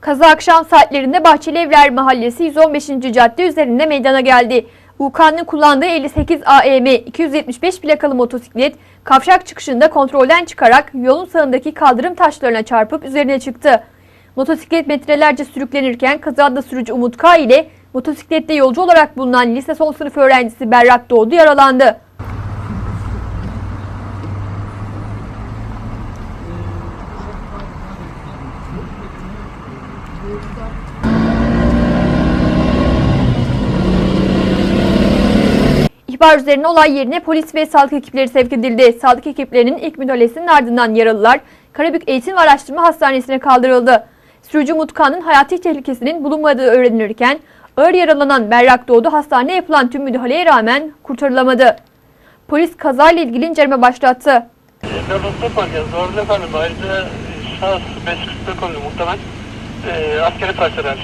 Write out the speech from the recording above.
Kaza akşam saatlerinde Bahçeli Evler Mahallesi 115. cadde üzerinde meydana geldi. UK'nın kullandığı 58 AM 275 plakalı motosiklet kavşak çıkışında kontrolden çıkarak yolun sağındaki kaldırım taşlarına çarpıp üzerine çıktı. Motosiklet metrelerce sürüklenirken kazada sürücü Umut K ile motosiklette yolcu olarak bulunan lise son sınıf öğrencisi Berrak Doğdu yaralandı. İhbar üzerine olay yerine polis ve sağlık ekipleri sevk edildi. Sağlık ekiplerinin ilk müdahalesinin ardından yaralılar Karabük Eğitim ve Araştırma Hastanesi'ne kaldırıldı. Sürücü Mutkan'ın hayati tehlikesinin bulunmadığı öğrenilirken ağır yaralanan Berrak Doğdu hastaneye yapılan tüm müdahaleye rağmen kurtarılamadı. Polis kazayla ilgili inceleme başlattı. Parkez. Doğru efendim. Ayrıca şahıs 540'da konulu muhtemel. E, askeri parçalar.